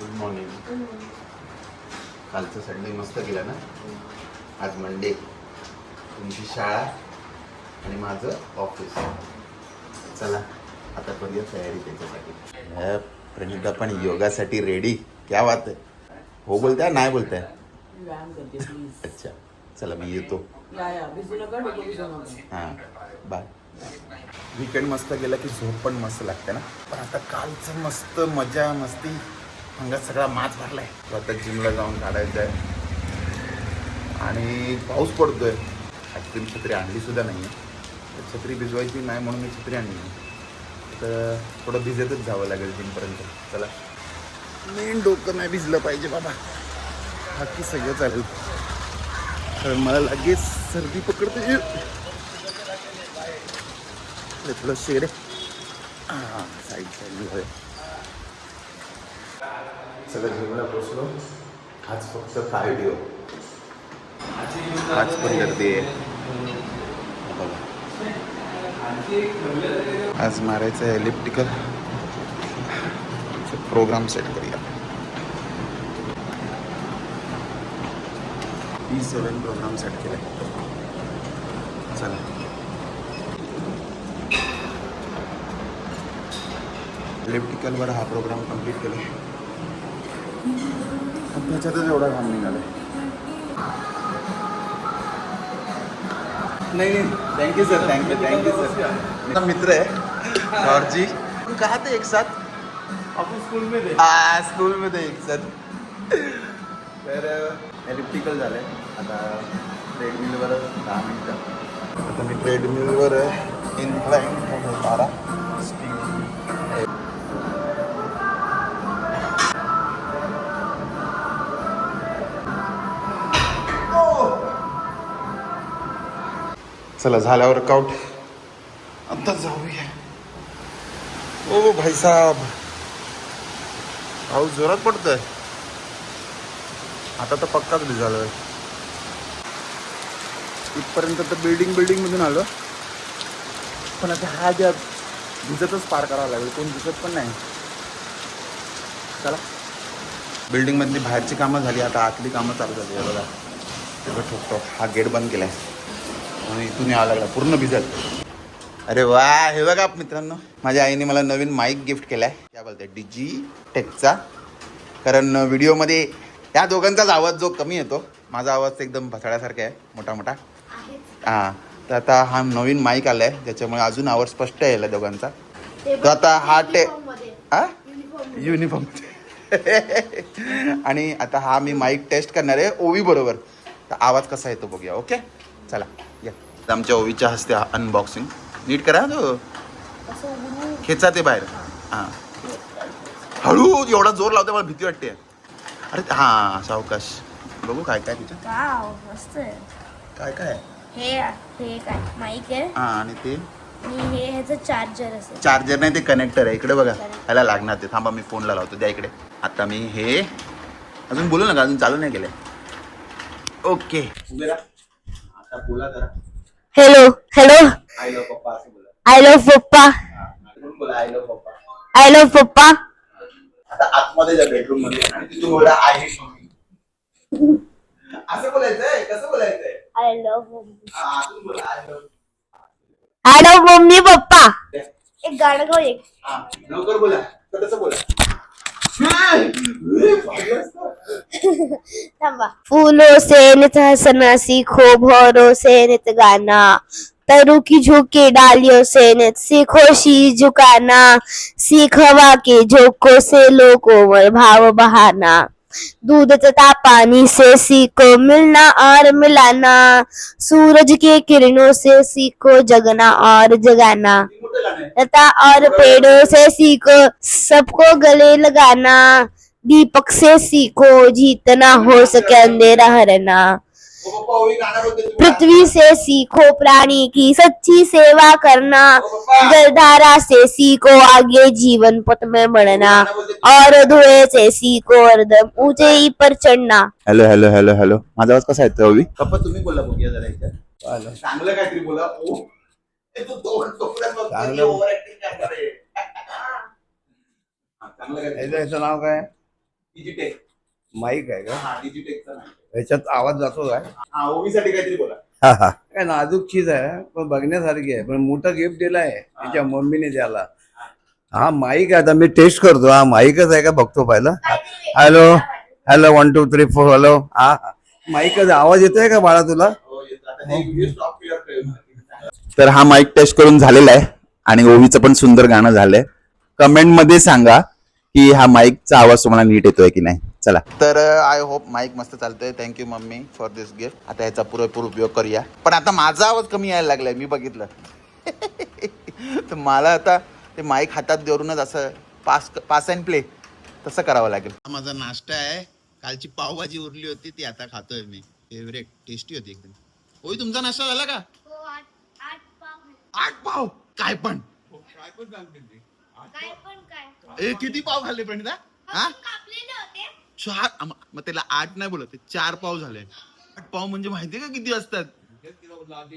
Good morning कालचं Sunday मस्त गेला ना? आज मंडे तुमची शाळा आणि माझं ऑफिस चला आता करूया तयारी त्याच्यासाठी. प्रणिता पण योगासाठी रेडी क्या बात आहे हो बोलताय नाही बोलताय? अच्छा. चला मी येतो. हां बाय वीकेंड मस्त गेलं की झोप पण मस्त लागते ना? पण आता कालचं मस्त मजा मस्ती. अंगात सगळा माज भरलाय. तो आता जिमला जाऊन काढायचं आहे आणि पाऊस पडतोय. ॲक्च्युली छत्री आणली सुद्धा नाही आहे छत्री भिजवायची नाही म्हणून मी छत्री आणली नाही. तर थोडं भिजतच जावं लागेल जिमपर्यंत चला. मेन डोकं नाही भिजलं पाहिजे बाबा. बाकी सगळं चालेल. तर मला लगेच सर्दी पकडते. थोडं शेरे हां साईड साईड चला जेवणा पोचलो आज फक्त कार्डिओ आज पण गर्दी आहे. बघा. आज मारायचं आहे इलिप्टिकल प्रोग्राम सेट करूया. पी सेवन प्रोग्राम सेट केला चला. इलेक्ट्रिकलवर हा प्रोग्राम कंप्लीट केला पण त्याच्यातच एवढा घाम निघाला नाही नाही. Thank you sir thank you thank you sir मेरा मित्र है जॉर्जी तुम कहाँ थे एक साथ? आपण स्कूल मध्ये आ, स्कूल मध्ये एक साथ. तर इलेक्ट्रिकल झालंय. आता ट्रेडमिलवर दहा मिनटं. आता मी ट्रेडमिलवर आहे. इनक्लाइन बारा. चला झाला वर्कआउट आता जाऊया. ओ भाई साहब पाऊस जोरात पडतोय. आता तर पक्काच भिजालोय इथपर्यंत तर बिल्डिंग बिल्डिंग मधून आलो. पण आता हा ज्या भिजतच पार करावा लागेल. कोण दिसत पण नाही. चला. बिल्डिंग मधली बाहेरची कामं झाली. आता आतली कामं चालू झाली बघा. ठोकतो हा गेट बंद केलाय. आणि इथून यावं लागला पूर्ण भिजत. अरे वा हे बघा मित्रांनो माझ्या आईने मला नवीन माईक गिफ्ट केलाय. काय बोलते? डिजी टेकचा कारण व्हिडिओमध्ये त्या दोघांचाच आवाज जो कमी येतो माझा आवाज एकदम भसाड्यासारखा आहे मोठा मोठा हां तर आता हा नवीन माईक आलाय ज्याच्यामुळे अजून आवाज स्पष्ट यायला दोघांचा. तर आता हा टे हा युनिफॉर्म आणि आता हा मी माईक टेस्ट करणार आहे ओवी बरोबर. तर आवाज कसा येतो बघूया ओके? चला या. आमच्या ओवीच्या हस्ते अनबॉक्सिंग नीट करा तो खेचा ते बाहेर. हां. हळू एवढा जोर लावते मला भीती वाटते अरे हां सावकाश बघू काय काय तिथं. काय काय? हे हे काय माईक आहे? हां आणि ते? हे ह्याचं चार्जर असेल. चार्जर नाही ते कनेक्टर आहे. इकडे बघा. ह्याला लागणार ते. थांबा मी फोनला लावतो. द्या इकडे. आता मी हे अजून बोलू नका अजून चालू नाही केलंय. ओके आता बोला जरा. हॅलो हॅलो आय लव पप्पा असं बोला. I love papa. हा, बोला I love papa? I love papa. आता आतमध्ये जा बेडरूममध्ये आणि तिथून बोला आय मम्मी असं बोलायचंय? कसं बोलायचंय? आय लव्ह हा, आतून बोला I love I love mummy papa. एक गाणं गाऊ एक. हा लवकर बोला. कसं बोला. फूलों से नित हंसना सीखो भौरों से नित गाना। तरु की झुकी डालियों से नित सीखो शीश झुकाना। सीख हवा के झोंकों से लोगों में भाव बहाना। दूध तथा पानी से सीखो मिलना, और मिलाना। सूरज के किरणों से सीखो जगना और जगाना। तथा और पेड़ों से सीखो, सबको गले लगाना। दीपक से सीखो जीतना हो सके अंधेरा हरना. पृथ्वी से सीखो प्राणी की सच्ची सेवा करना। जलधारा से सीखो आगे जीवन पथ में बढ़ना। और धुएं से सीखो हरदम ऊंचाई पर चढ़ना। हॅलो हॅलो हॅलो हॅलो माझा आवाज कसा येतो ओवी पप्पा तुम्ही बोला बघूया जरा एकदा. चांगलं काहीतरी बोला. ओ ए, तू दोघं कोपऱ्यात बघ, चांगलं. किती overacting करणार. आहे. हा, चांगलं काहीतरी. याचं याचं नाव काय? डिजिटेक माईक आहे का? हा डिजिटेकचा mic. याच्यात आवाज जातो काय? हा ओवीसाठी काहीतरी बोला. हा हा. काय नाजूक चीज आहे पण बघण्यासारखी आहे. पण मोठं गिफ्ट दिलाय तिच्या मम्मीने त्याला हा. माईक आहे आता मी टेस्ट करतो. हा माईकच आहे का? बघतो पहिलं. Hello hello one two three four hello हा हा. माईकच आवाज येतोय का बाळा तुला? हो, येतं. आता ते video stop clear करेल. तर हा माईक टेस्ट करून झालेला आहे आणि ओवीचं पण सुंदर गाणं झालंय. कमेंटमध्ये सांगा की हा माईकचा आवाज तुम्हाला नीट येतोय की नाही? चला. तर आय होप माईक मस्त चालतंय. Thank you mummy for this gift आता याचा पुरेपूर उपयोग करूया. पण आता माझा आवाज कमी यायला लागलाय मी बघितलं. तर मला आता ते माईक हातात धरूनच असं पास पास अँड प्ले तसं करावं लागेल. हा माझा नाश्ता आहे. कालची पावभाजी उरली होती ती आता खातोय मी. फेवरेट टेस्टी होती एकदम. होय तुमचा नाश्ता झाला का? आठ पाव. काय पण. ए किती पाव खाल्ले प्रणिता? हा चार आम- मग त्याला आठ नाही बोलत ते चार पाव झाले. आठ पाव म्हणजे माहितीये का किती असतात?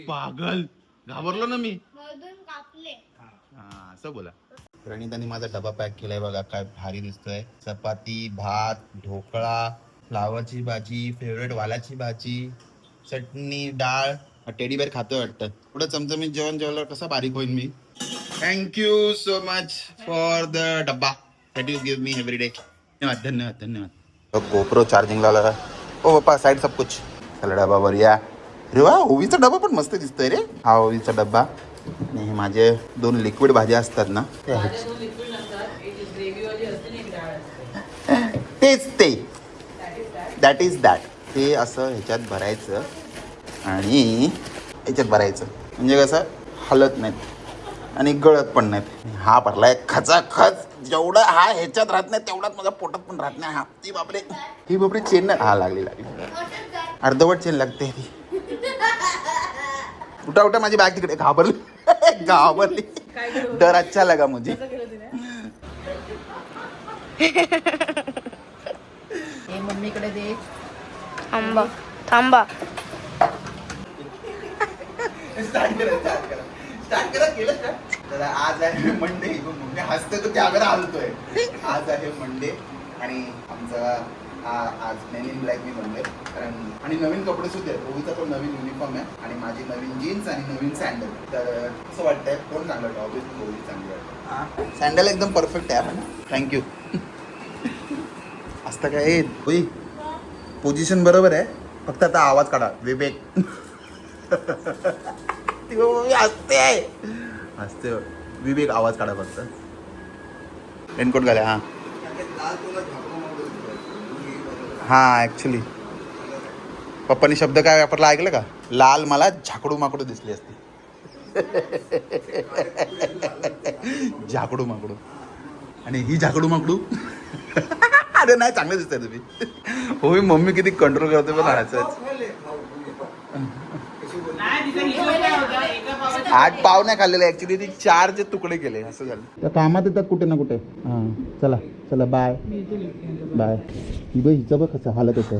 पागल. घाबरलो ना मी. हा असं बोला. प्रणिताने माझा डबा पॅक केलाय बघा काय भारी दिसतोय. चपाती भात ढोकळा फ्लावरची भाजी फेवरेट वालाची भाजी चटणी डाळ. टेडी बेर खातोय वाटतं. पुढे चमचमीत जेवण जेवल्यावर कसा बारीक होईल मी? Thank you so much for the डब्बा that you give me every day धन्यवाद धन्यवाद धन्यवाद. गोप्रो चार्जिंग लावला ओ बाप्पा साईड सब कुछ. चला डबा वर या अरे वा ओवीचा डबा पण मस्त दिसतोय रे. हा ओवीचा डब्बा. आणि हे माझे दोन लिक्विड भाज्या असतात ना. त्या ह्याच- दोन लिक्विड नसतात एक ग्रेव्हीवाली असते आणि एक डाळ असते. तेच ते. दॅट इज दॅट ते असं ह्याच्यात भरायचं आणि ह्याच्यात भरायचं. म्हणजे कसं? हलत नाहीत. आणि गळत पण नाहीत. हा भरलाय खचाखच. जेवढं हा ह्याच्यात राहत नाही तेवढाच माझ्या पोटात पण राहत नाही हा. ती बापरे. ही बापरे चेन नाही हा लागली लागली. अर्धवट चेन लागते ती. उठा उठा माझी बॅग तिकडे घाबरली. घाबरली. डर अच्छा लगा मुझे. हे मम्मीकडे दे. थांबा थांबा. स्टार्ट करा केलं तर आज आहे मंडे मी हसते तर कॅमेरा हलतोय आज आहे मंडे आणि आमचा हा आज मेन इन ब्लॅक मी बनलोय. कारण आणि नवीन कपडे सुद्धा आहेत. ओवीचा पण नवीन युनिफॉर्म आहे आणि माझी नवीन जीन्स आणि नवीन सँडल तर कसं वाटतंय कोण चांगलं वाटतं? ऑब्विसली ओवी चांगली वाटतं. सँडल एकदम परफेक्ट आहे पण थँक्यू असतं काय? होई. पोझिशन बरोबर आहे. फक्त आता आवाज काढा. विवेक. ती बाबा हसते. हसते. विवेक आवाज काढा फक्त. रेनकोट घाला हा. हा ॲक्च्युली पप्पानी शब्द काय वापरला ऐकलं का? लाल मला झाकडू माकडू दिसली असती. झाकडू माकडू. आणि ही झाकडू माकडू? अरे नाही चांगलं दिसतंय तुम्ही. हो मी मम्मी किती कंट्रोल करते पण राहायचं नाही तिथे हिशोब काय होता एका पावाचा आठ पाव नाही खाल्लेले ऍक्च्युली ती चारचे तुकडे केले असं झालं. त्या कामात येतात कुठे ना कुठे. हां चला चला बाय बाय ही बाई हिचं बघ कसं हालत होतं.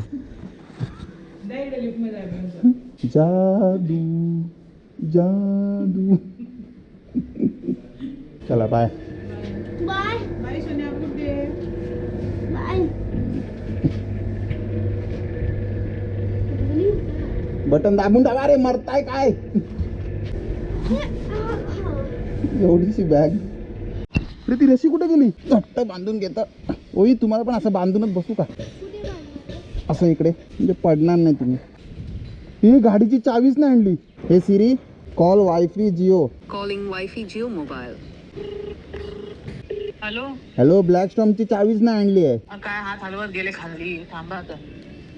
जादू जादू. चला बाय बटन दाबून टाका रे मरताय काय? एवढीशी बॅग अरे ती रशी कुठे गेली? घट्ट बांधून घेतं. ओई तुम्हाला पण असं बांधूनच बसू का? असं इकडे म्हणजे पडणार नाही तुम्ही. ही गाडीची चावीच नाही आणली. Hey Siri call wifi Jio Calling Wi-Fi Geo Mobile. Hello hello black स्टॉमची चावीच नाही आणली आहे. काय हात हलवत गेले खाली थांबा आता.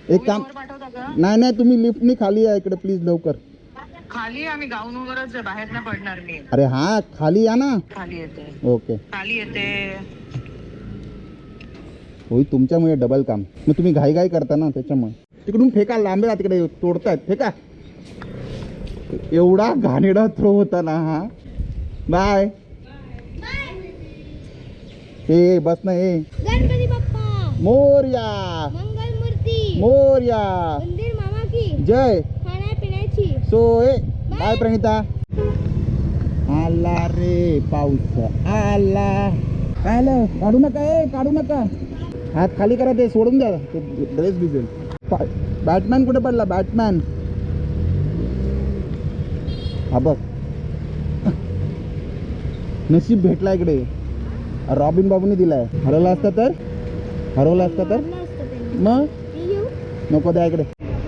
एक काम पाठवता का? नाही नाही तुम्ही लिफ्टनी खाली या इकडे प्लीज लवकर. खाली आम्ही गाऊन वगैरेच बाहेर ना पडणार मी. अरे हा खाली या ना. खाली येते. ओके खाली येते. होई तुमच्यामुळे डबल काम. मग तुम्ही घाई घाई करता ना त्याच्यामुळे. तिकडून फेका लांबे जा तिकडे तोडतायत. फेका. एवढा घाणेडा थ्रो होता ना हा. बाय हे बस ना हे गणपती बाप्पा. मोर्या. मोर्या। मंदिर मामा की? जय। खाण्यापिण्याची? सोय। बाय. प्रणिता। आला रे पाऊस आला। आला? काढू नका ए काढू नका. हात खाली करा ते सोडून द्या. ते ड्रेस भिजेल. बॅटमॅन कुठे पडला? बॅटमॅन हा बघ. नशीब भेटला इकडे. रॉबिन बाबूने दिलाय. हरवला असता तर? हरवला असता तर? मग? नको द्या इकडे.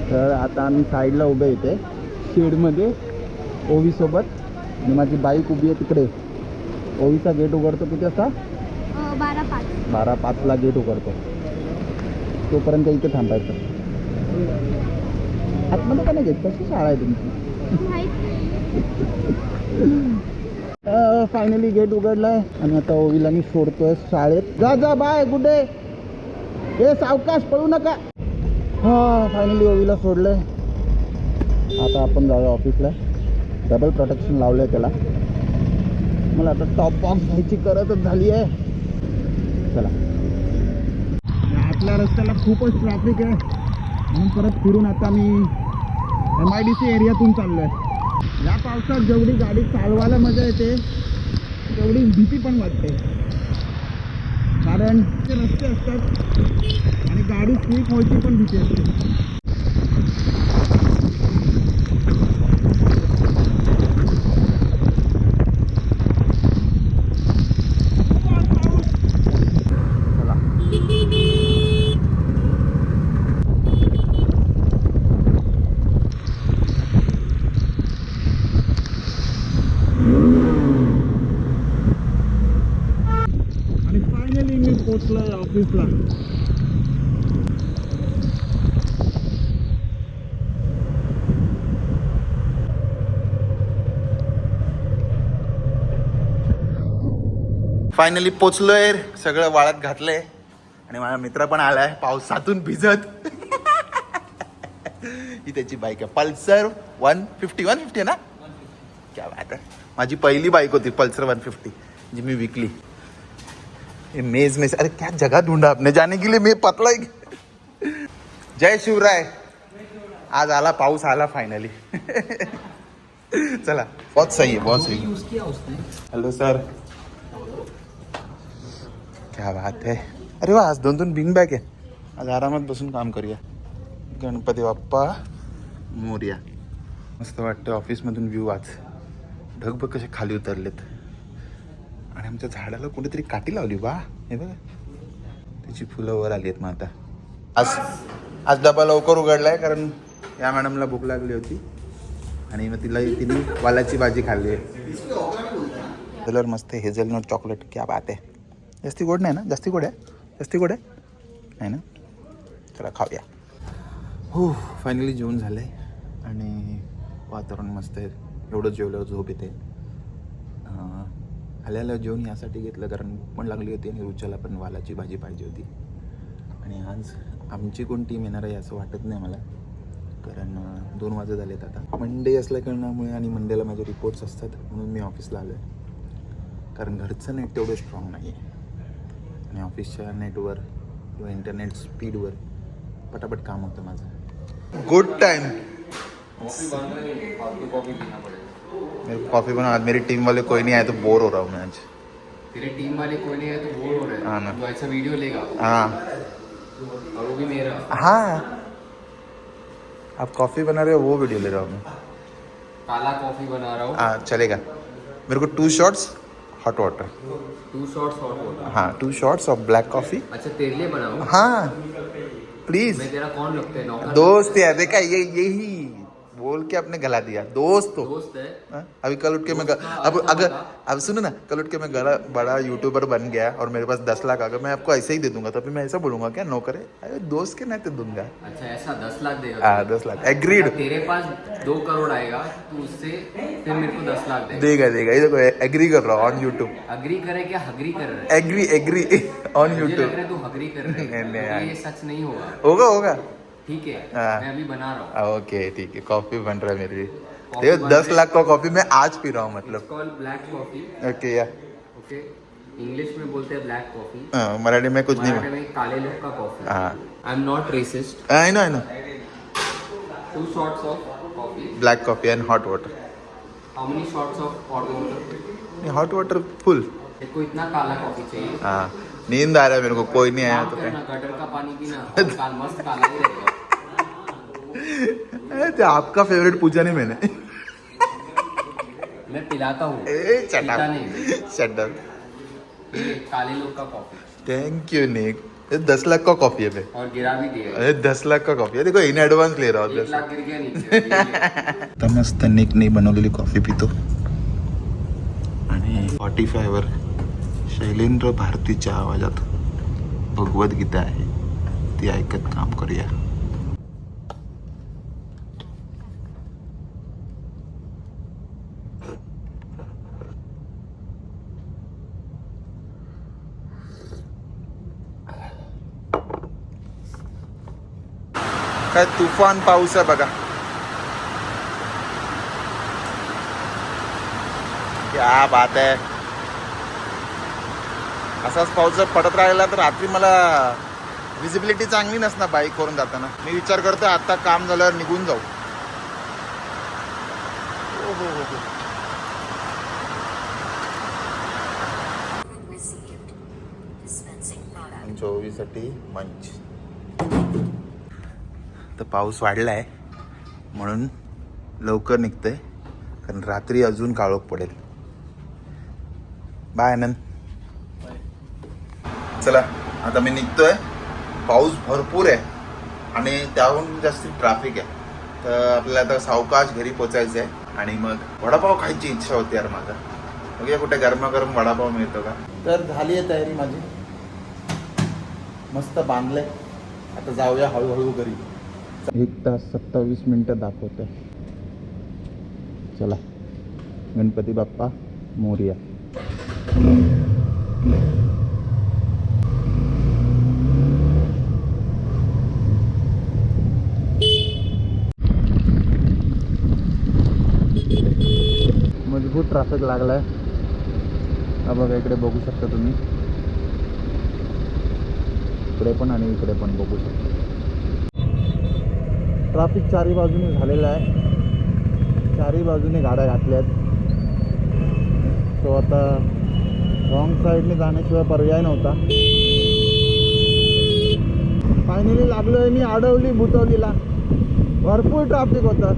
तर आता आम्ही साईडला उभे इथे. शेडमध्ये ओवीसोबत आणि माझी बाईक उभी आहे तिकडे. ओवीचा गेट उघडतो किती वाजता? बारा पाच. बारा पाचला गेट उघडतो. तोपर्यंत इथे थांबायचं. आतमध्ये का नाही घेत कशी शाळा आहे तुमची? फायनली गेट उघडलाय. आणि आता ओवीला मी सोडतोय शाळेत. जा जा बाय कुठे हे सावकाश पळू नका. हा फायनली ओवीला सोडलंय. आता आपण जाऊया ऑफिसला डबल प्रोटेक्शन लावलंय त्याला. मला आता टॉप बॉक्स घ्यायची गरजच झाली आहे. चला. आपल्या रस्त्याला खूपच ट्रॅफिक आहे. म्हणून परत फिरून आता मी एम आय डी सी एरियातून चाललो आहे या पावसात जेवढी गाडी चालवायला मजा येते तेवढी भीती पण वाटते. कारण रस्ते असतात आणि गाडी स्लीप व्हायची पण भीती असते चला आणि फायनली मी पोचलोय फायनली पोचलोय सगळं वाळत घातलंय. आणि माझा मित्र पण आलाय पावसातून भिजत. ही त्याची बाईक आहे Pulsar one fifty one fifty ना? क्या बात आहे. माझी पहिली बाईक होती पल्सर वन फिफ्टी जी मी विकली. ये मेज मेज अरे क्या जगह ढूंढा आपने? जाने के लिए मैं पतला ही जय शिवराय। आज आला पाऊस आला फायनली चला बहुत सही है बहुत सही हेलो सर क्या बात है। अरे वा आज दोन दोन बिंग बॅग आहे आज आरामात बसून काम करूया गणपती बाप्पा मोर्या। मस्त वाटतं ऑफिसमधून व्ह्यू आज। ढगबग कसे खाली उतरलेत। आणि आमच्या झाडाला कुठेतरी काठी लावली बा. हे बघा. त्याची फुलं वर आली आहेत मग आता. आज आज डबा लवकर उघडलाय कारण या मॅडमला भूक लागली होती. आणि मग तिला तिने वालाची भाजी खाल्ली आहे. कलर मस्त हेझलनट चॉकलेट क्या बात आहे. जास्ती गोड नाही ना? जास्ती गोड आहे? जास्ती गोड आहे? नाही ना? चला खाऊया. हो फायनली जेवण झालं आहे आणि वातावरण मस्त आहे. एवढं जेवल्यावर झोप येते. आल्याला जेवण यासाठी घेतलं कारण भूक पण लागली होती आणि रुच्याला पण वालाची भाजी पाहिजे होती. आणि आज आमची कोण टीम येणार आहे असं वाटत नाही मला. कारण दोन वाजत झालेत आता. मंडे असल्या कारणामुळे आणि मंडेला माझे रिपोर्ट्स असतात म्हणून मी ऑफिसला आलो आहे कारण घरचं नेट तेवढं स्ट्रॉंग नाही आहे आणि ऑफिसच्या नेटवर किंवा इंटरनेट स्पीडवर पटापट काम होतं माझं. गुड टाइम मेरे को कॉफ़ी बना आज मेरी टीम वाले कोई नहीं आए तो बोर हो रहा हूँ मैं आज। तेरे टीम वाले कोई नहीं है तो बोर हो रहे हैं। हाँ ना। तो ऐसा वीडियो लेगा। हाँ। और वो भी मेरा। हाँ। आप कॉफ़ी बना रहे हो वो वीडियो ले रहा हूँ मैं। काला कॉफ़ी बना रहा हूँ। हाँ चलेगा। मेरे को two shots hot water two shorts hot water हाँ two shots of black coffee अच्छा तेरे लिए बनाऊँ? हाँ। प्लीज़ मैं तेरा कौन लगता है? नौकर दोस्त यार देखा ये यही। बोल के आपने गला दिया। दोस्त हो। दोस्त है। हाँ? अभी कल उठ के मैं अब अगर अब सुनो ना कल उठ के मैं बड़ा बड़ा यूट्यूबर बन गया और मेरे पास दस लाख गया मैं आपको ऐसे ही दे दूँगा तभी मैं ऐसा बोलूँगा क्या नौकर? है अरे दोस्त के नाते दूँगा अच्छा ऐसा दस लाख देगा हाँ दस लाख। एग्रीड अगर तेरे पास दो करोड़ आएगा तो उससे फिर मेरे को दस लाख देगा देगा। ये देखो एग्री कर रहा हूँ ऑन यूट्यूब अग्री करे क्या? हगरी कर रहा है। एग्री एग्री ऑन यूट्यूब तू हगरी कर रहा है। तो ये सच नहीं होगा। होगा होगा। ठीक है हाँ। मैं अभी बना रहा हूँ। ओके ठीक है कॉफ़ी बन रहा है मेरी। देखो दस लाख का कॉफ़ी मैं आज पी रहा हूँ मतलब। कॉल ब्लैक कॉफ़ी ओके या। ओके इंग्लिश में बोलते हैं ब्लैक कॉफ़ी हाँ, मराठी में कुछ मराठी नहीं में काले लोग का कॉफ़ी हाँ। I am not racist I know I know two shots of coffee black coffee and hot water how many shots of hot water hot water full देखो इतना काला कॉफ़ी चाहिए। हाँ। नींद आ रहा है मेरे को कोई नहीं आया तो। काम करना गटर का पानी पीना और काल मस्त काला ही रहेगा। ए, ते आपका फेवरेट पूजा नहीं मैंने। मैं पिलाता हूँ। नहीं काले लोग का कॉफ़ी थैंक यू निक दस लाख का कॉफ़ी है बे और गिरा भी दिया। अरे दस लाख का कॉफ़ी है। देखो इन एडवांस ले रहा हूँ एक लाख गिर गया नीचे। ये ले। आता मस्त निकने बनवलेली कॉफ़ी पितो। आणि स्पॉटीफायवर शैलेंद्र भारतीच्या आवाजात भगवद्गीता आहे. ती ऐकत काम करूया. काय तुफान पाऊस आहे बघा. क्या बात आहे. असाच पाऊस जर पडत राहिला तर रात्री मला विजिबिलिटी चांगली नसणार बाईक करून जाताना. मी विचार करतो आता काम झाल्यावर निघून जाऊ. हो, हो, हो, हो. चोवीसाठी मंच. तर पाऊस वाढलाय म्हणून लवकर निघतंय कारण रात्री अजून काळोख पडेल. बाय आनंद चला आता मी निघतोय. पाऊस भरपूर आहे आणि त्याहून जास्त ट्रॅफिक आहे. तर आपल्याला आता सावकाश घरी पोचायचं आहे आणि मग वडापाव खायची इच्छा होती यार माझा. बघूया कुठे गरमागरम वडापाव मिळतो का. तर झाली आहे तयारी माझी. मस्त बांधलंय. आता जाऊया हळूहळू घरी. एक तास सत्तावीस मिनिटं दाखवत. आहे चला. गणपती बाप्पा मोर्या. मजबूत ट्रॅफिक हा बघा इकडे बघू शकता तुम्ही. इकडे पण आणि इकडे पण बघू शकता. ट्राफिक चारी बाजूने झालेलं आहे. चारी बाजूने गाड्या घातल्यात. सो आता रॉंग साईडने जाण्याशिवाय पर्याय नव्हता. फायनली लागलोय मी अडवली भुतवलीला भरपूर ट्राफिक होतं.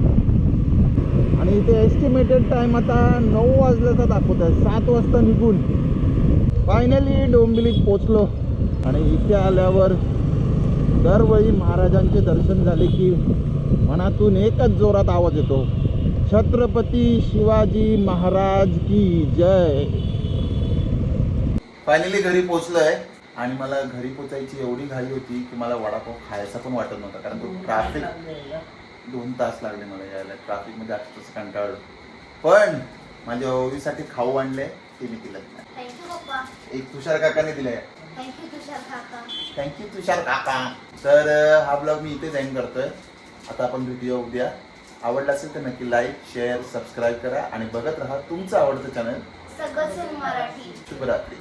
आणि इथे एस्टिमेटेड टाइम आता नऊ वाजल्याचा दाखवत आहे. सात वाजता निघून फायनली डोंबिलीत पोचलो आणि इथे आल्यावर दरवेळी महाराजांचे दर्शन झाले की मनातून एकच जोरात आवाज येतो. छत्रपती शिवाजी महाराज की जय. फायनली घरी पोचलोय आणि मला घरी पोचायची एवढी घाई होती की मला वडापाव खायचा पण वाटत नव्हता कारण तो ट्रॅफिक दोन तास लागले मला यायला. ट्रॅफिकमध्ये अक्षरशः कंटाळलो. पण माझ्या ओवीसाठी खाऊ आणले ते मी दिलं. एक तुषार काकाने दिले थँक्यू तुषार काका. थँक्यू तुषार काका. तर हा ब्लॉग मी इथे एंड करतोय. आता आपण व्हिडिओ उद्या. आवडला असेल तर नक्की लाईक शेअर सबस्क्राईब करा आणि बघत राहा तुमचं आवडतं चॅनल शुभरात्री.